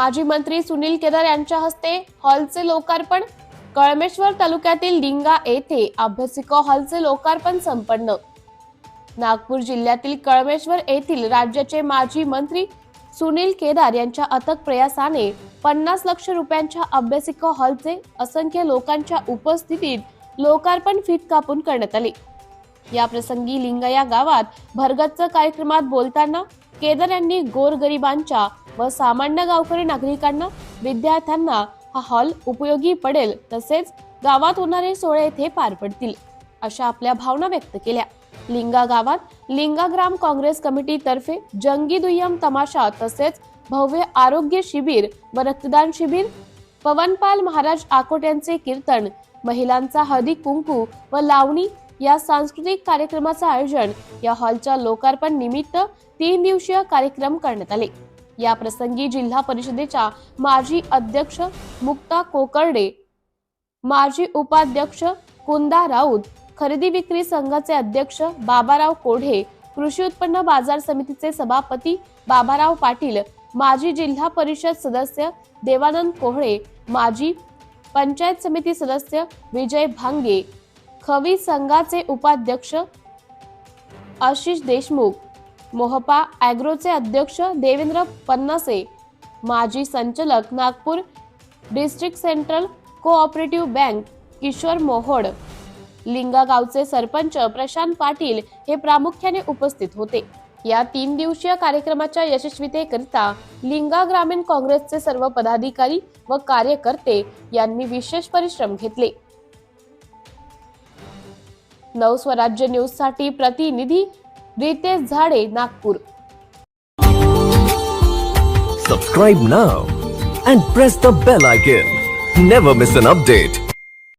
माजी मंत्री सुनील केदार यांच्या हस्ते हॉलचे लोकार्पण. कळमेश्वर तालुक्यातील लिंगा येथे अभ्यासिका हॉलचे लोकार्पण संपन्न. नागपूर जिल्ह्यातील कळमेश्वर येथील राज्याचे माजी मंत्री सुनील केदार यांच्या अथक प्रयासाने पन्नास लक्ष रुपयांच्या अभ्यासिका हॉलचे असंख्य लोकांच्या उपस्थितीत लोकार्पण फीत कापून करण्यात आले. या प्रसंगी लिंगा या गावात भरगच्च कार्यक्रमात बोलताना केदार यांनी गोरगरिबांच्या व सामान्य गावकरी नागरिकांना विद्यार्थ्यांना हा हॉल उपयोगी पडेल तसेच गावात होणारे सोहळे येथे पार पडतील अशा आपल्या भावना व्यक्त केल्या. लिंगा गावात लिंगा ग्राम काँग्रेस कमिटीतर्फे जंगी दुय्यम तमाशा तसेच भव्य आरोग्य शिबिर व रक्तदान शिबिर पवनपाल महाराज आकोट यांचे कीर्तन महिलांचा हळदी कुंकू व लावणी या सांस्कृतिक कार्यक्रमाचं आयोजन या हॉलच्या लोकार्पण निमित्त तीन दिवसीय कार्यक्रम करण्यात आले. या प्रसंगी जिल्हा परिषदेच्या माजी अध्यक्ष मुक्ता कोकर्डे माजी उपाध्यक्ष कुंदा राऊत खरेदी विक्री संघाचे अध्यक्ष बाबाराव कोढे कृषी उत्पन्न बाजार समितीचे सभापती बाबाराव पाटील माजी जिल्हा परिषद सदस्य देवानंद कोहळे माजी पंचायत समिती सदस्य विजय भांगे खवी संघाचे उपाध्यक्ष आशिष देशमुख मोहपा ॲग्रोचे अध्यक्ष देवेंद्र पन्नासे माजी संचालक Nagpur district central cooperative bank Kishor Mohod Linga गावचे सरपंच प्रशांत पाटील हे प्रामुख्याने उपस्थित होते. या तीन दिवसीय कार्यक्रमाच्या यशस्वीतेकरिता लिंगा ग्रामीण काँग्रेसचे सर्व पदाधिकारी व कार्यकर्ते यांनी विशेष परिश्रम घेतले. नवस्वराज्य न्यूजसाठी प्रतिनिधी Ritesh Zade Nagpur Subscribe now and press the bell icon. Never miss an update.